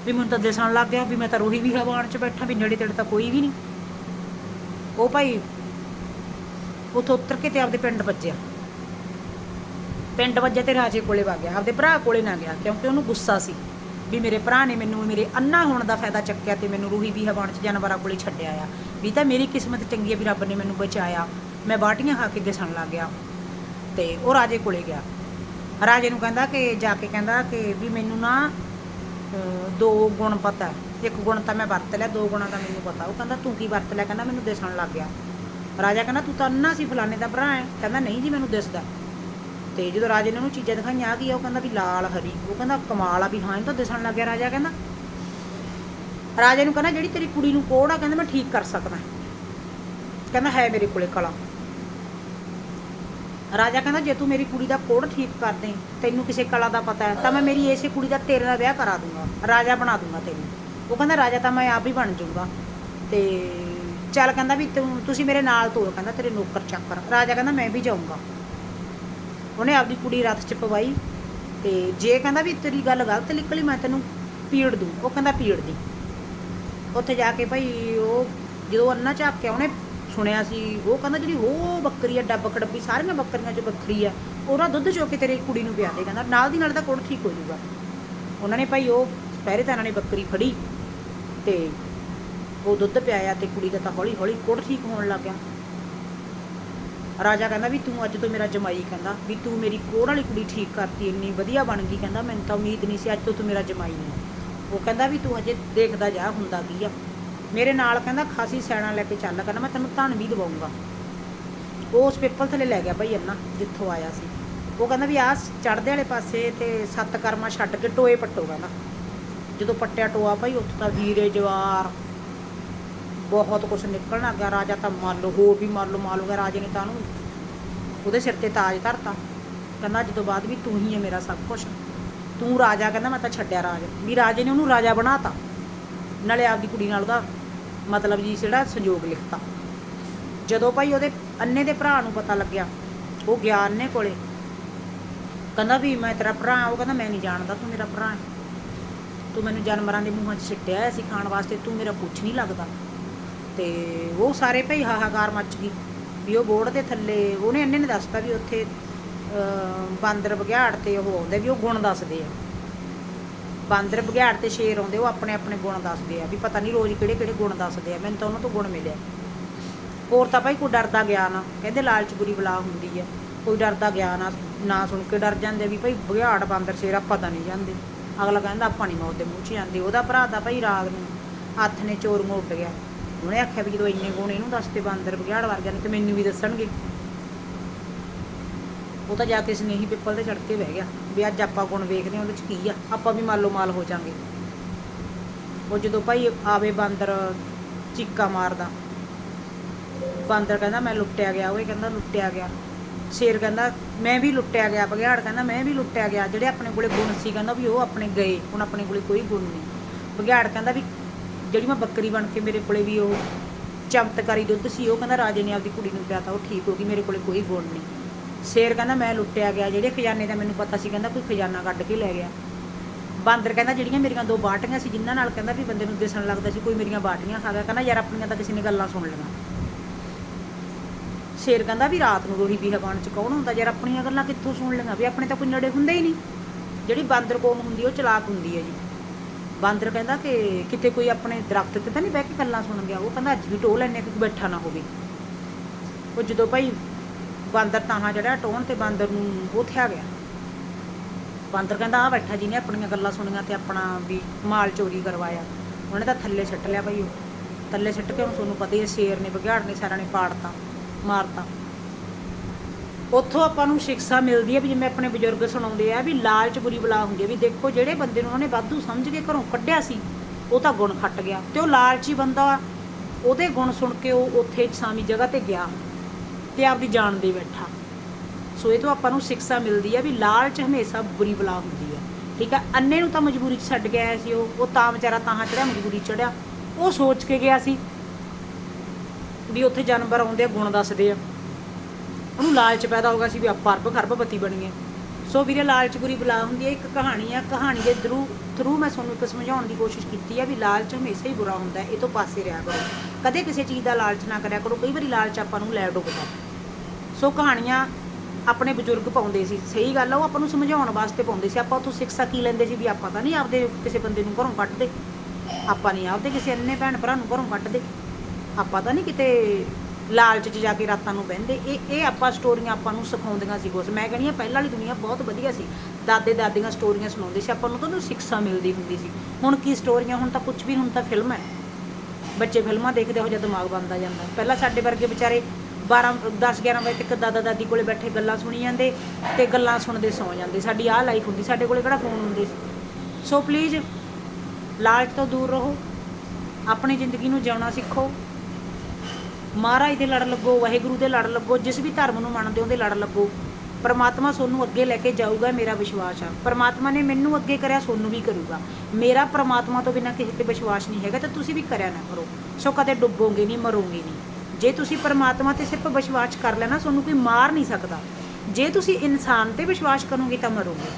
ਵੀ ਮੈਨੂੰ ਤਾਂ ਦਿਸਣ ਲੱਗ ਗਿਆ ਵੀ ਮੈਂ ਤਾਂ ਰੋਹੀ ਵੀ ਹਵਾਨ 'ਚ ਬੈਠਾ ਵੀ ਨੇੜੇ ਤੇੜੇ ਤਾਂ ਕੋਈ ਵੀ ਨਹੀਂ। ਉਹ ਭਾਈ ਉੱਥੋਂ ਉਤਰ ਕੇ ਤੇ ਆਪਦੇ ਪਿੰਡ ਵੱਜਿਆ ਪਿੰਡ ਵੱਜਿਆ ਤੇ ਰਾਜੇ ਕੋਲੇ ਵਗ ਗਿਆ, ਆਪਦੇ ਭਰਾ ਕੋਲੇ ਨਾ ਗਿਆ, ਕਿਉਂਕਿ ਉਹਨੂੰ ਗੁੱਸਾ ਸੀ ਵੀ ਮੇਰੇ ਭਰਾ ਨੇ ਮੈਨੂੰ, ਮੇਰੇ ਅੰਨਾ ਹੋਣ ਦਾ ਫਾਇਦਾ ਚੱਕਿਆ ਤੇ ਮੈਨੂੰ ਰੂਹੀ ਵੀ ਹਵਾਨ 'ਚ ਜਾਨਵਰਾਂ ਕੋਲੇ ਛੱਡਿਆ ਆ। ਵੀ ਤਾਂ ਮੇਰੀ ਕਿਸਮਤ ਚੰਗੀ ਹੈ ਵੀ ਰੱਬ ਨੇ ਮੈਨੂੰ ਬਚਾਇਆ। ਮੈਂ ਬਾਟੀਆਂ ਖਾ ਕੇ ਦਿਸਣ ਲੱਗ ਗਿਆ ਤੇ ਉਹ ਰਾਜੇ ਕੋਲੇ ਗਿਆ। ਰਾਜੇ ਨੂੰ ਕਹਿੰਦਾ ਕਿ, ਜਾ ਕੇ ਕਹਿੰਦਾ ਕਿ ਵੀ ਮੈਨੂੰ ਨਾ ਦੋ ਗੁਣ ਪਤਾ ਇੱਕ ਗੁਣ ਤਾਂ ਮੈਂ ਵਰਤ ਲਿਆ, ਦੋ ਗੁਣਾਂ ਦਾ ਮੈਨੂੰ ਪਤਾ। ਉਹ ਕਹਿੰਦਾ, ਤੂੰ ਕੀ ਵਰਤ ਲਿਆ? ਕਹਿੰਦਾ, ਮੈਨੂੰ ਦਿਸਣ ਲੱਗ ਗਿਆ। ਰਾਜਾ ਕਹਿੰਦਾ, ਤੂੰ ਤਾਂ ਅੰਨਾ ਸੀ, ਫਲਾਣੇ ਦਾ ਭਰਾ ਹੈ। ਕਹਿੰਦਾ, ਨਹੀਂ ਜੀ, ਮੈਨੂੰ ਦਿਸਦਾ। ਤੇ ਜਦੋਂ ਰਾਜੇ ਨੇ ਉਹਨੂੰ ਚੀਜ਼ਾਂ ਦਿਖਾਈਆਂ, ਆ ਗਈ ਉਹ ਕਹਿੰਦਾ ਵੀ ਲਾਲ ਹਰੀ। ਉਹ ਕਹਿੰਦਾ ਕਮਾਲ ਆ ਵੀ ਹਾਂ ਇਹ ਤਾਂ ਦਿਸਣ ਲੱਗ ਰਾਜਾ ਕਹਿੰਦਾ। ਰਾਜੇ ਨੂੰ ਕਹਿੰਦਾ, ਜਿਹੜੀ ਤੇਰੀ ਕੁੜੀ ਨੂੰ ਕੋੜ ਆ, ਕਹਿੰਦਾ, ਮੈਂ ਠੀਕ ਕਰ ਸਕਦਾ। ਕਹਿੰਦਾ, ਹੈ ਮੇਰੇ ਕੋਲੇ ਕਲਾ। ਰਾਜਾ ਕਹਿੰਦਾ, ਜੇ ਤੂੰ ਮੇਰੀ ਕੁੜੀ ਦਾ ਕੋੜ ਠੀਕ ਕਰ ਦੇ, ਤੈਨੂੰ ਕਿਸੇ ਕਲਾ ਦਾ ਪਤਾ ਹੈ, ਤਾਂ ਮੈਂ ਮੇਰੀ ਇਸੇ ਕੁੜੀ ਦਾ ਤੇਰੇ ਨਾਲ ਵਿਆਹ ਕਰਾ ਦੂੰਗਾ। ਰਾਜਾ ਬਣਾ ਦੂੰਗਾ ਤੈਨੂੰ। ਉਹ ਕਹਿੰਦਾ, ਰਾਜਾ ਤਾਂ ਮੈਂ ਆਪ ਹੀ ਬਣ ਜਾਊਗਾ। ਤੇ ਚੱਲ ਕਹਿੰਦਾ ਵੀ ਤੂੰ, ਤੁਸੀਂ ਮੇਰੇ ਨਾਲ ਤੋਰ, ਕਹਿੰਦਾ, ਤੇਰੇ ਨੌਕਰ ਚਾਕਰ। ਰਾਜਾ ਕਹਿੰਦਾ, ਮੈਂ ਵੀ ਜਾਊਂਗਾ। ਉਹਨੇ ਆਪਦੀ ਕੁੜੀ ਰੱਥ 'ਚ ਪਵਾਈ ਤੇ ਜੇ ਕਹਿੰਦਾ ਵੀ ਤੇਰੀ ਗੱਲ ਗਲਤ ਨਿਕਲੀ, ਮੈਂ ਤੈਨੂੰ ਪੀੜ ਦੂੰ ਉਹ ਕਹਿੰਦਾ ਪੀੜ ਦੀ। ਉੱਥੇ ਜਾ ਕੇ ਭਾਈ ਉਹ ਜਦੋਂ ਅੰਨਾ ਝਾਕ ਕੇ ਉਹਨੇ ਸੁਣਿਆ ਸੀ, ਉਹ ਕਹਿੰਦਾ ਜਿਹੜੀ ਉਹ ਬੱਕਰੀ ਆ, ਡੱਬ ਕੜੱਬੀ ਸਾਰੀਆਂ ਬੱਕਰੀਆਂ 'ਚ ਬੱਕਰੀ ਆ, ਉਹਦਾ ਦੁੱਧ ਚੋ ਕੇ ਤੇਰੀ ਕੁੜੀ ਨੂੰ ਪਿਆ ਦੇ, ਕਹਿੰਦਾ ਨਾਲ ਦੀ ਨਾਲ ਤਾਂ ਕੋੜ ਠੀਕ ਹੋ ਜਾਊਗਾ। ਉਹਨਾਂ ਨੇ ਭਾਈ ਉਹ ਪਹਿਰੇਦਾਰਾਂ ਨੇ ਬੱਕਰੀ ਫੜੀ ਤੇ ਉਹ ਦੁੱਧ ਪਿਆਇਆ ਤੇ ਕੁੜੀ ਦਾ ਤਾਂ ਹੌਲੀ ਹੌਲੀ ਕੋੜ ਠੀਕ ਹੋਣ ਲੱਗ ਗਿਆ। ਰਾਜਾ ਕਹਿੰਦਾ ਵੀ ਤੂੰ ਅੱਜ ਤੋਂ ਮੇਰਾ ਜਮਾਈ ਕਹਿੰਦਾ, ਵੀ ਤੂੰ ਮੇਰੀ ਕੋੜ ਵਾਲੀ ਕੁੜੀ ਠੀਕ ਕਰਤੀ, ਇੰਨੀ ਵਧੀਆ ਬਣ ਗਈ ਕਹਿੰਦਾ, ਮੈਨੂੰ ਤਾਂ ਉਮੀਦ ਨਹੀਂ ਸੀ ਅੱਜ ਤੋਂ ਤੂੰ ਮੇਰਾ ਜਮਾਈ ਹੈ ਉਹ ਕਹਿੰਦਾ ਵੀ ਤੂੰ ਅਜੇ ਦੇਖਦਾ ਜਾ ਹੁੰਦਾ ਕੀ ਆ। ਮੇਰੇ ਨਾਲ ਕਹਿੰਦਾ ਖਾਸੀ ਸੈਣਾ ਲੈ ਕੇ ਚੱਲ, ਕਹਿੰਦਾ ਮੈਂ ਤੈਨੂੰ ਧਨ ਵੀ ਦਵਾਉਂਗਾ। ਉਹ ਉਸ ਪੇਪਰ ਥੱਲੇ ਲੈ ਗਿਆ ਭਾਈ ਅੰਨਾ ਜਿੱਥੋਂ ਆਇਆ ਸੀ। ਉਹ ਕਹਿੰਦਾ ਵੀ ਆਹ ਚੜਦੇ ਵਾਲੇ ਪਾਸੇ ਤੇ ਸੱਤ ਕਰਮਾ ਛੱਡ ਕੇ ਟੋਏ ਪੱਟੋ ਕਹਿੰਦਾ। ਜਦੋਂ ਪੱਟਿਆ ਟੋਆ ਭਾਈ, ਉੱਥੇ ਤਾਂ ਵੀਰੇ ਜਵਾਰ ਬਹੁਤ ਕੁਝ ਨਿਕਲਣ ਲੱਗ ਗਿਆ ਰਾਜਾ ਤਾਂ ਮੰਨ ਲਓ ਹੋਰ ਵੀ ਮੰਨ ਲਓ ਮਾਲੂਗਾ ਰਾਜੇ ਨੇ ਤਾਂ ਉਹਨੂੰ ਉਹਦੇ ਸਿਰ ਤੇ ਤਾਜ ਧਰਤਾ। ਕਹਿੰਦਾ ਅੱਜ ਤੋਂ ਬਾਅਦ ਵੀ ਤੂੰ ਹੀ ਹੈ ਮੇਰਾ ਸਭ ਕੁਝ ਤੂੰ ਰਾਜਾ, ਕਹਿੰਦਾ ਮੈਂ ਤਾਂ ਛੱਡਿਆ ਰਾਜ। ਵੀ ਰਾਜੇ ਨੇ ਉਹਨੂੰ ਰਾਜਾ ਬਣਾਤਾ। ਨਾਲੇ ਆਪਦੀ ਕੁੜੀ ਨਾਲ ਉਹਦਾ ਮਤਲਬ ਜੀ ਜਿਹੜਾ ਸੰਯੋਗ ਲਿਖਤਾ। ਜਦੋਂ ਭਾਈ ਉਹਦੇ ਅੰਨੇ ਦੇ ਭਰਾ ਨੂੰ ਪਤਾ ਲੱਗਿਆ, ਉਹ ਗਿਆ ਅੰਨੇ ਕੋਲੇ। ਕਹਿੰਦਾ ਵੀ ਮੈਂ ਤੇਰਾ ਭਰਾ ਉਹ ਕਹਿੰਦਾ ਮੈਂ ਨਹੀਂ ਜਾਣਦਾ, ਤੂੰ ਮੇਰਾ ਭਰਾ ਹੈ। ਤੂੰ ਮੈਨੂੰ ਜਾਨਵਰਾਂ ਦੇ ਮੂੰਹਾਂ 'ਚ ਸਿੱਟਿਆ ਸੀ ਖਾਣ ਵਾਸਤੇ। ਤੂੰ ਮੇਰਾ ਕੁਝ ਨਹੀਂ ਲੱਗਦਾ। ਤੇ ਉਹ ਸਾਰੇ ਭਈ ਹਾਹਾਕਾਰ ਮੱਚ ਗਈ ਵੀ ਉਹ ਬੋਰਡ ਦੇ ਥੱਲੇ ਉਹਨੇ ਅੰਨੇ ਨੇ ਦੱਸਤਾ ਵੀ ਉੱਥੇ ਅਹ, ਬਾਂਦਰ ਬਘਿਆੜ ਤੇ ਉਹ ਆਉਂਦੇ ਵੀ ਉਹ ਗੁਣ ਦੱਸਦੇ ਆ। ਬਾਂਦਰ ਬਘਿਆੜ ਤੇ ਸ਼ੇਰ ਆਉਂਦੇ ਉਹ ਆਪਣੇ ਆਪਣੇ ਗੁਣ ਦੱਸਦੇ ਆ ਵੀ ਪਤਾ ਨਹੀਂ ਰੋਜ਼ ਕਿਹੜੇ ਕਿਹੜੇ ਗੁਣ ਦੱਸਦੇ ਆ ਮੈਨੂੰ ਤਾਂ ਉਹਨਾਂ ਤੋਂ ਗੁਣ ਮਿਲਿਆ। ਹੋਰ ਤਾਂ ਭਾਈ ਕੋਈ ਡਰਦਾ ਗਿਆ ਨਾ ਕਹਿੰਦੇ ਲਾਲਚ ਬੁਰੀ ਬਲਾ ਹੁੰਦੀ ਆ। ਕੋਈ ਡਰਦਾ ਗਿਆ ਨਾ ਨਾ ਸੁਣ ਕੇ ਡਰ ਜਾਂਦੇ ਵੀ ਭਾਈ ਬਘਿਆੜ ਬਾਂਦਰ ਸ਼ੇਰ ਆਪਾਂ ਤਾਂ ਨਹੀਂ ਜਾਂਦੇ। ਅਗਲਾ ਕਹਿੰਦਾ ਆਪਾਂ ਨਹੀਂ ਮੌਤ ਦੇ ਮੂੰਹ 'ਚ ਜਾਂਦੇ ਉਹਦਾ ਭਰਾ ਦਾ ਭਾਈ ਰਾਗ ਨੂੰ ਹੱਥ ਨੇ ਚੋਰ ਮੋਟ ਗਿਆ। ਉਹਨੇ ਆਖਿਆ ਵੀ ਜਦੋਂ ਇੰਨੇ ਗੁਣ ਇਹਨੂੰ ਦੱਸਦੇ ਬਾਂਦਰ ਬਘਿਆੜ ਵਰਗਿਆਂ ਨੇ ਤੇ ਮੈਨੂੰ ਵੀ ਦੱਸਣਗੇ। ਉਹ ਤਾਂ ਜਾ ਕੇ ਸਨੇਹੀ ਪਿੱਪਲ ਤੇ ਚੜ ਕੇ ਬਹਿ ਗਿਆ ਵੀ ਅੱਜ ਆਪਾਂ ਗੁਣ ਵੇਖਦੇ ਹਾਂ ਉਹਦੇ ਚ ਕੀ ਆ, ਆਪਾਂ ਵੀ ਮਾਲੋ ਮਾਲ ਹੋ ਜਾਾਂਗੇ। ਉਹ ਜਦੋਂ ਭਾਈ ਆਵੇ ਬਾਂਦਰ ਚੀਕਾ ਮਾਰਦਾ, ਬਾਂਦਰ ਕਹਿੰਦਾ ਮੈਂ ਲੁੱਟਿਆ ਗਿਆ, ਉਹ ਕਹਿੰਦਾ ਲੁੱਟਿਆ ਗਿਆ। ਸ਼ੇਰ ਕਹਿੰਦਾ ਮੈਂ ਵੀ ਲੁੱਟਿਆ ਗਿਆ, ਬਘਿਆੜ ਕਹਿੰਦਾ ਮੈਂ ਵੀ ਲੁੱਟਿਆ ਗਿਆ, ਜਿਹੜੇ ਆਪਣੇ ਕੋਲੇ ਗੁਣ ਸੀ ਕਹਿੰਦਾ ਵੀ ਉਹ ਆਪਣੇ ਗਏ, ਹੁਣ ਆਪਣੇ ਕੋਲੇ ਕੋਈ ਗੁਣ ਨਹੀਂ। ਬਘਿਆੜ ਕਹਿੰਦਾ ਵੀ ਜਿਹੜੀ ਮੈਂ ਬੱਕਰੀ ਬਣ ਕੇ ਮੇਰੇ ਕੋਲੇ ਵੀ ਉਹ ਚਮਤਕਾਰੀ ਦੁੱਧ ਸੀ, ਉਹ ਕਹਿੰਦਾ ਰਾਜੇ ਨੇ ਆਪਦੀ ਕੁੜੀ ਨੂੰ ਪਿਆ ਤਾ ਉਹ ਠੀਕ ਹੋ ਗਈ, ਮੇਰੇ ਕੋਲੇ ਕੋਈ ਗੁਣ ਨਹੀਂ। ਸ਼ੇਰ ਕਹਿੰਦਾ ਮੈਂ ਲੁੱਟਿਆ ਗਿਆ, ਜਿਹੜੇ ਖਜ਼ਾਨੇ ਦਾ ਮੈਨੂੰ ਪਤਾ ਸੀ, ਕਹਿੰਦਾ ਕੋਈ ਖਜ਼ਾਨਾ ਕੱਢ ਕੇ ਲੈ ਗਿਆ। ਬਾਂਦਰ ਕਹਿੰਦਾ ਜਿਹੜੀਆਂ ਮੇਰੀਆਂ ਦੋ ਬਾਟੀਆਂ ਸੀ, ਜਿਨ੍ਹਾਂ ਨਾਲ ਕਹਿੰਦਾ ਵੀ ਬੰਦੇ ਨੂੰ ਦਿਸਣ ਲੱਗਦਾ ਸੀ, ਕੋਈ ਮੇਰੀਆਂ ਬਾਟੀਆਂ ਖਾ ਗਿਆ, ਕਹਿੰਦਾ ਯਾਰ ਆਪਣੀਆਂ ਤਾਂ ਕਿਸੇ ਨੇ ਗੱਲਾਂ ਸੁਣ ਲਈਆਂ। ਸ਼ੇਰ ਕਹਿੰਦਾ ਵੀ ਰਾਤ ਨੂੰ ਰੋਹੀ ਵੀ ਹਵਾਨ ਚ ਕੌਣ ਹੁੰਦਾ, ਯਾਰ ਆਪਣੀਆਂ ਗੱਲਾਂ ਕਿੱਥੋਂ ਸੁਣ ਲਈਆਂ? ਵੀ ਆਪਣੇ ਤਾਂ ਕੋਈ ਨੜੇ ਹੁੰਦੇ ਹੀ ਨਹੀਂ। ਜਿਹੜੀ ਬਾਂਦਰ ਕੌਮ ਹੁੰਦੀ, ਉਹ ਚਲਾਕ ਹੁੰਦੀ ਹੈ ਜੀ। ਬਾਂਦਰ ਕਹਿੰਦਾ ਕਿ ਕਿਤੇ ਕੋਈ ਆਪਣੇ ਦਰਖਤ ਤੇ ਤਾਂ ਨਹੀਂ ਬਹਿ ਕੇ ਗੱਲਾਂ ਸੁਣ ਗਿਆ। ਉਹ ਕਹਿੰਦਾ, ਅੱਜ ਵੀ ਟੋਹ ਲੈਣੇ ਕੋਈ ਬੈਠਾ ਨਾ ਹੋਵੇ। ਉਹ ਜਦੋਂ ਭਾਈ ਬਾਂਦਰ ਤਾਹਾਂ ਜਿਹੜਾ ਟੋਹਣ ਤੇ ਬਾਂਦਰ ਨੂੰ ਉੱਥੇ ਗਿਆ। ਬਾਂਦਰ ਕਹਿੰਦਾ ਆ ਬੈਠਾ ਜਿਹਨੇ ਆਪਣੀਆਂ ਗੱਲਾਂ ਸੁਣੀਆਂ ਤੇ ਆਪਣਾ ਵੀ ਮਾਲ ਚੋਰੀ ਕਰਵਾਇਆ। ਉਹਨੇ ਤਾਂ ਥੱਲੇ ਛੱਟ ਲਿਆ ਭਾਈ ਉਹ। ਥੱਲੇ ਛੱਟ ਕੇ ਹੁਣ ਤੁਹਾਨੂੰ ਪਤਾ ਹੀ ਹੈ ਸ਼ੇਰ ਨੇ ਬਘਿਆੜ ਨੇ ਸਾਰਿਆਂ ਨੇ ਪਾੜਤਾ, ਮਾਰਤਾ। ਉੱਥੋਂ ਆਪਾਂ ਨੂੰ ਸਿੱਖਿਆ ਮਿਲਦੀ ਹੈ ਵੀ ਜਿਵੇਂ ਆਪਣੇ ਬਜ਼ੁਰਗ ਸੁਣਾਉਂਦੇ ਆ ਵੀ ਲਾਲਚ ਬੁਰੀ ਬਲਾ ਹੁੰਦੀ ਹੈ ਵੀ ਦੇਖੋ ਜਿਹੜੇ ਬੰਦੇ ਨੂੰ ਉਹਨੇ ਵਾਧੂ ਸਮਝ ਕੇ ਘਰੋਂ ਕੱਢਿਆ ਸੀ, ਉਹ ਤਾਂ ਗੁਣ ਖੱਟ ਗਿਆ। ਤੇ ਉਹ ਲਾਲਚੀ ਬੰਦਾ, ਉਹਦੇ ਗੁਣ ਸੁਣ ਕੇ ਉਹ ਉੱਥੇ ਸਾਮੀ ਜਗ੍ਹਾ ਤੇ ਗਿਆ ਤੇ ਆਪਦੀ ਜਾਨ ਦੇ ਬੈਠਾ। ਸੋ ਇਹ ਤੋਂ ਆਪਾਂ ਨੂੰ ਸਿੱਖਿਆ ਮਿਲਦੀ ਹੈ ਵੀ ਲਾਲਚ ਹਮੇਸ਼ਾ ਬੁਰੀ ਬਲਾ ਹੁੰਦੀ ਹੈ। ਠੀਕ ਹੈ, ਅੰਨੇ ਨੂੰ ਤਾਂ ਮਜਬੂਰੀ 'ਚ ਛੱਡ ਕੇ ਆਇਆ ਸੀ ਉਹ ਉਹ ਤਾਂ ਵਿਚਾਰਾ ਤਾਂ ਚੜਿਆ ਮਜਬੂਰੀ ਚੜਿਆ ਉਹ ਸੋਚ ਕੇ ਗਿਆ ਸੀ ਵੀ ਉੱਥੇ ਜਾਨਵਰ ਆਉਂਦੇ ਆ, ਗੁਣ ਦੱਸਦੇ ਆ। ਉਹਨੂੰ ਲਾਲਚ ਪੈਦਾ ਹੋ ਗਿਆ ਸੀ ਵੀ ਆਪਾਂ ਅਰਬ ਖਰਬਪਤੀ ਬਣੀਏ। ਸੋ ਵੀਰੇ, ਲਾਲਚ ਬੁਰੀ ਬਲਾ ਹੁੰਦੀ ਹੈ, ਇੱਕ ਕਹਾਣੀ ਆ, ਕਹਾਣੀ ਦੇ ਥਰੂ ਥਰੂ ਮੈਂ ਤੁਹਾਨੂੰ ਇੱਕ ਸਮਝਾਉਣ ਦੀ ਕੋਸ਼ਿਸ਼ ਕੀਤੀ ਹੈ ਵੀ ਲਾਲਚ ਹਮੇਸ਼ਾ ਹੀ ਬੁਰਾ ਹੁੰਦਾ ਹੈ, ਇਹ ਤੋਂ ਪਾਸੇ ਰਿਹਾ ਕਰੋ। ਕਦੇ ਕਿਸੇ ਚੀਜ਼ ਦਾ ਲਾਲਚ ਨਾ ਕਰਿਆ ਕਰੋ, ਕਈ ਵਾਰੀ ਲਾਲਚ ਆਪਾਂ ਨੂੰ ਲੈ ਡੁੱਬਦਾ ਸੋ ਕਹਾਣੀਆਂ ਆਪਣੇ ਬਜ਼ੁਰਗ ਪਾਉਂਦੇ ਸੀ, ਸਹੀ ਗੱਲ ਆ, ਉਹ ਆਪਾਂ ਨੂੰ ਸਮਝਾਉਣ ਵਾਸਤੇ ਪਾਉਂਦੇ ਸੀ। ਆਪਾਂ ਉਥੋਂ ਸਿੱਖਿਆ ਕੀ ਲੈਂਦੇ ਸੀ ਵੀ ਆਪਾਂ ਤਾਂ ਨਹੀਂ ਆਪਦੇ ਕਿਸੇ ਬੰਦੇ ਨੂੰ ਘਰੋਂ ਕੱਢਦੇ। ਆਪਾਂ ਨਹੀਂ ਆਪਦੇ ਕਿਸੇ ਅੰਨੇ ਭੈਣ ਭਰਾ ਨੂੰ ਘਰੋਂ ਕੱਢਦੇ। ਆਪਾਂ ਤਾਂ ਨਹੀਂ ਕਿਤੇ ਲਾਲਚ 'ਚ ਜਾ ਕੇ ਰਾਤਾਂ ਨੂੰ ਬਹਿੰਦੇ। ਇਹ ਇਹ ਆਪਾਂ ਸਟੋਰੀਆਂ ਆਪਾਂ ਨੂੰ ਸਿਖਾਉਂਦੀਆਂ ਸੀ ਕੁਛ। ਮੈਂ ਕਹਿੰਦੀ ਆ ਪਹਿਲਾਂ ਵਾਲੀ ਦੁਨੀਆ ਬਹੁਤ ਵਧੀਆ ਸੀ। ਦਾਦੇ ਦਾਦੀਆਂ ਸਟੋਰੀਆਂ ਸੁਣਾਉਂਦੇ ਸੀ। ਆਪਾਂ ਨੂੰ ਤਾਂ ਉਹਨੂੰ ਸਿੱਖਿਆ ਮਿਲਦੀ ਹੁੰਦੀ ਸੀ। ਹੁਣ ਕੀ ਸਟੋਰੀਆਂ? ਹੁਣ ਤਾਂ ਕੁਝ ਵੀ, ਹੁਣ ਤਾਂ ਫਿਲਮ ਹੈ। ਬੱਚੇ ਫਿਲਮਾਂ ਦੇਖਦੇ ਹੋ ਜਾਂ ਦਿਮਾਗ ਬੰਦਾ ਜਾਂਦਾ। ਪਹਿਲਾਂ ਸਾਡੇ ਵਰਗੇ ਵਿਚਾਰੇ 12 10 11 ਵਜੇ ਤੱਕ ਦਾਦਾ ਦਾਦੀ ਕੋਲੇ ਬੈਠੇ ਗੱਲਾਂ ਸੁਣੀ ਜਾਂਦੇ ਤੇ ਗੱਲਾਂ ਸੁਣਦੇ ਸੌ ਜਾਂਦੇ। ਸਾਡੀ ਆਹ ਲਾਈਫ ਹੁੰਦੀ। ਸਾਡੇ ਕੋਲੇ ਕਿਹੜਾ ਫੋਨ ਹੁੰਦੇ ਸੀ? ਸੋ ਪਲੀਜ਼ ਲਾਲਚ ਤੋਂ ਦੂਰ ਰਹੋ। ਆਪਣੀ ਜ਼ਿੰਦਗੀ ਨੂੰ ਜਿਉਣਾ ਸਿੱਖੋ। ਮਹਾਰਾਜ ਦੇ ਲੜ ਲੱਗੋ, ਵਾਹਿਗੁਰੂ ਦੇ ਲੜ ਲੱਗੋ, ਜਿਸ ਵੀ ਧਰਮ ਨੂੰ ਮੰਨਦੇ ਹੋ ਉਹਦੇ ਲੜ ਲੱਗੋ। ਪਰਮਾਤਮਾ ਸੋਨੂੰ ਅੱਗੇ ਲੈ ਕੇ ਜਾਊਗਾ, ਮੇਰਾ ਵਿਸ਼ਵਾਸ ਆ। ਪਰਮਾਤਮਾ ਨੇ ਮੈਨੂੰ ਅੱਗੇ ਕਰਿਆ, ਸੋਨੂੰ ਵੀ ਕਰੂਗਾ। ਮੇਰਾ ਪਰਮਾਤਮਾ ਤੋਂ ਬਿਨਾਂ ਕਿਸੇ ਤੇ ਵਿਸ਼ਵਾਸ ਨਹੀਂ ਹੈਗਾ, ਤਾਂ ਤੁਸੀਂ ਵੀ ਕਰਿਆ ਨਾ ਕਰੋ। ਸੋ ਕਦੇ ਡੁੱਬੋਗੇ ਨਹੀਂ, ਮਰੋਗੇ ਨਹੀਂ। ਜੇ ਤੁਸੀਂ ਪਰਮਾਤਮਾ ਤੇ ਸਿਰਫ ਵਿਸ਼ਵਾਸ ਕਰ ਲੈਣਾ ਤੁਹਾਨੂੰ ਕੋਈ ਮਾਰ ਨਹੀਂ ਸਕਦਾ। ਜੇ ਤੁਸੀਂ ਇਨਸਾਨ ਤੇ ਵਿਸ਼ਵਾਸ ਕਰੋਗੇ ਤਾਂ ਮਰੋਗੇ।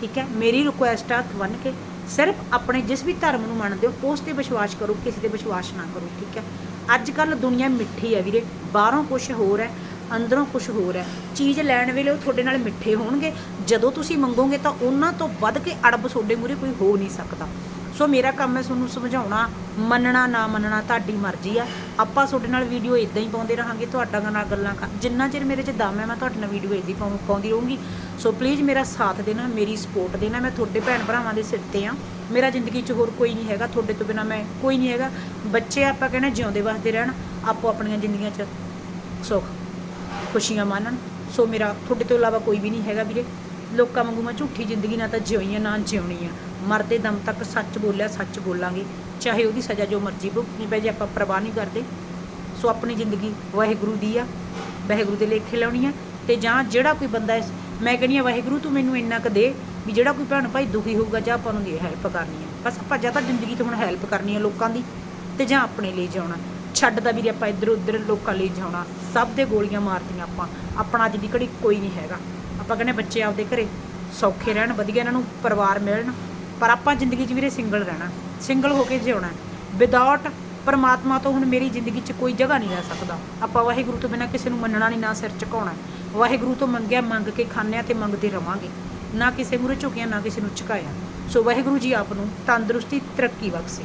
ਠੀਕ ਹੈ? ਮੇਰੀ ਰਿਕੁਐਸਟ ਆ ਬਣ ਕੇ। ਸਿਰਫ ਆਪਣੇ ਜਿਸ ਵੀ ਧਰਮ ਨੂੰ ਮੰਨਦੇ ਹੋ, ਉਸ ਤੇ ਵਿਸ਼ਵਾਸ ਕਰੋ, ਕਿਸੇ ਤੇ ਵਿਸ਼ਵਾਸ ਨਾ ਕਰੋ, ਠੀਕ ਹੈ? ਅੱਜ ਕੱਲ ਦੁਨੀਆ ਮਿੱਠੀ ਹੈ ਵੀਰੇ, ਬਾਹਰੋਂ ਕੁਝ ਹੋਰ ਹੈ, ਅੰਦਰੋਂ ਕੁਝ ਹੋਰ ਹੈ। ਚੀਜ਼ ਲੈਣ ਵੇਲੇ ਉਹ ਤੁਹਾਡੇ ਨਾਲ ਮਿੱਠੇ ਹੋਣਗੇ, ਜਦੋਂ ਤੁਸੀਂ ਮੰਗੋਗੇ ਤਾਂ ਉਹਨਾਂ ਤੋਂ ਵੱਧ ਕੇ ਅੜਬ ਤੁਹਾਡੇ ਮੂਰੇ ਕੋਈ ਹੋ ਨਹੀਂ ਸਕਦਾ। ਸੋ ਮੇਰਾ ਕੰਮ ਹੈ ਤੁਹਾਨੂੰ ਸਮਝਾਉਣਾ, ਮੰਨਣਾ, ਨਾ ਮੰਨਣਾ, ਤੁਹਾਡੀ ਮਰਜ਼ੀ ਆ। ਆਪਾਂ ਤੁਹਾਡੇ ਨਾਲ ਵੀਡੀਓ ਇਦਾਂ ਹੀ ਪਾਉਂਦੇ ਰਹਾਂਗੇ, ਤੁਹਾਡਾ ਨਾਲ ਗੱਲਾਂ ਕਰ ਜਿੰਨਾ ਚਿਰ ਮੇਰੇ 'ਚ ਦਮ ਹੈ, ਮੈਂ ਤੁਹਾਡੇ ਨਾਲ ਵੀਡੀਓ ਇਦਾਂ ਹੀ ਪਾਉਂਦੀ ਰਹੂੰਗੀ। ਸੋ ਪਲੀਜ਼ ਮੇਰਾ ਸਾਥ ਦੇਣਾ, ਮੇਰੀ ਸਪੋਰਟ ਦੇਣਾ, ਮੈਂ ਤੁਹਾਡੇ ਭੈਣ ਭਰਾਵਾਂ ਦੇ ਸਿਰ ਤੇ ਆ। ਮੇਰਾ ਜ਼ਿੰਦਗੀ 'ਚ ਹੋਰ ਕੋਈ ਨਹੀਂ ਹੈਗਾ, ਤੁਹਾਡੇ ਤੋਂ ਬਿਨਾ ਮੈਂ ਕੋਈ ਨਹੀਂ ਹੈਗਾ। ਬੱਚੇ ਆਪਾਂ ਕਹਿੰਦੇ ਜਿਉਂਦੇ ਵਸਦੇ ਰਹਿਣ, ਆਪੋ ਆਪਣੀਆਂ ਜ਼ਿੰਦਗੀਆਂ 'ਚ ਸੁੱਖ, ਖੁਸ਼ੀਆਂ ਮਾਣਨ। ਸੋ ਮੇਰਾ, ਤੁਹਾਡੇ ਤੋਂ ਇਲਾਵਾ ਕੋਈ ਵੀ ਨਹੀਂ ਹੈਗਾ ਵੀਰੇ। ਲੋਕਾਂ ਵਾਂਗੂ ਮੈਂ ਝੂਠੀ ਜ਼ਿੰਦਗੀ ਨਾ ਤਾਂ ਜਿਉਣੀ ਆ, ਨਾ ਜਿਉਣੀ ਆ। ਮਰਦੇ ਦਮ ਤੱਕ ਸੱਚ ਬੋਲਿਆ, ਸੱਚ ਬੋਲਾਂਗੇ। ਚਾਹੇ ਉਹਦੀ ਸਜ਼ਾ ਜੋ ਮਰਜ਼ੀ ਭੁਗਤਣੀ ਪੈ ਜੇ ਆਪਾਂ ਪਰਵਾਹ ਨਹੀਂ ਕਰਦੇ, ਸੋ ਆਪਣੀ ਜ਼ਿੰਦਗੀ ਵਾਹਿਗੁਰੂ ਦੀ ਆ, ਵਾਹਿਗੁਰੂ ਦੇ ਲੇਖੇ ਲਾਉਣੀ ਆ। ਤੇ ਜਾਂ ਜਿਹੜਾ ਕੋਈ ਬੰਦਾ ਮੈਂ ਕਹਿੰਦੀ ਆ, ਵਾਹਿਗੁਰੂ ਤੂੰ ਮੈਨੂੰ ਇੰਨਾ ਕੁ ਦੇ ਵੀ ਜਿਹੜਾ ਕੋਈ ਭੈਣ ਭਾਈ ਦੁਖੀ ਹੋਊਗਾ, ਜਾਂ ਆਪਾਂ ਨੂੰ ਦੀ ਹੈਲਪ ਕਰਨੀ ਆ। ਬਸ ਆਪਾਂ ਜਾਂ ਤਾਂ ਜ਼ਿੰਦਗੀ 'ਚ ਹੁਣ ਹੈਲਪ ਕਰਨੀ ਆ ਲੋਕਾਂ ਦੀ, ਤੇ ਜਾਂ ਆਪਣੇ ਲਈ ਜਿਉਣਾ। ਛੱਡਦਾ ਵੀਰੇ ਆਪਾਂ ਇੱਧਰ ਉੱਧਰ ਲੋਕਾਂ ਲਈ ਜਿਉਣਾ। ਸਭ ਦੇ ਗੋਲੀਆਂ ਮਾਰਦੀਆਂ ਆਪਾਂ। ਆਪਣਾ ਅੱਜ ਦੀ ਘੜੀ ਕੋਈ ਨਹੀਂ ਹੈਗਾ। ਆਪਾਂ ਕਹਿੰਦੇ ਬੱਚੇ ਆਪਦੇ ਘਰੇ ਸੌਖੇ ਰਹਿਣ, ਵਧੀਆ ਇਹਨਾਂ ਨੂੰ ਪਰਿਵਾਰ ਮਿਲਣ, ਪਰ ਆਪਾਂ ਜ਼ਿੰਦਗੀ 'ਚ ਵੀਰੇ ਸਿੰਗਲ ਰਹਿਣਾ ਸਿੰਗਲ ਹੋ ਕੇ ਜਿਉਣਾ ਵਿਦਆਊਟ ਪਰਮਾਤਮਾ ਤੋਂ ਹੁਣ ਮੇਰੀ ਜ਼ਿੰਦਗੀ 'ਚ ਕੋਈ ਜਗ੍ਹਾ ਨਹੀਂ ਰਹਿ ਸਕਦਾ। ਆਪਾਂ ਵਾਹਿਗੁਰੂ ਤੋਂ ਬਿਨਾਂ ਕਿਸੇ ਨੂੰ ਮੰਨਣਾ ਨਹੀਂ, ਨਾ ਸਿਰ ਝੁਕਾਉਣਾ ਵਾਹਿਗੁਰੂ ਤੋਂ ਮੰਗਿਆ ਮੰਗ ਕੇ ਖਾਣਿਆ ਤੇ ਮੰਗਦੇ ਰਵਾਂਗੇ। ਨਾ ਕਿਸੇ ਮੂਰੇ ਝੁਕਿਆ, ਨਾ ਕਿਸੇ ਨੂੰ ਝੁਕਾਇਆ। ਸੋ ਵਾਹਿਗੁਰੂ ਜੀ ਆਪ ਨੂੰ ਤੰਦਰੁਸਤੀ ਤਰੱਕੀ ਬਖਸ਼ੇ।